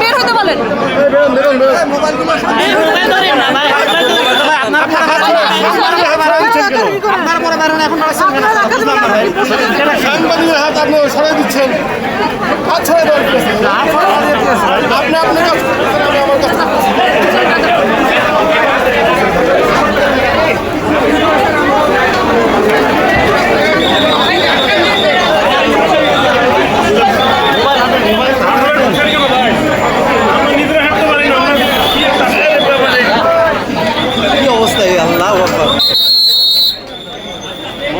বের হতে বলেন। বের হতে বলেন সাংবাদিকের হাত আপনি সরাই দিচ্ছেন। হাত সরাই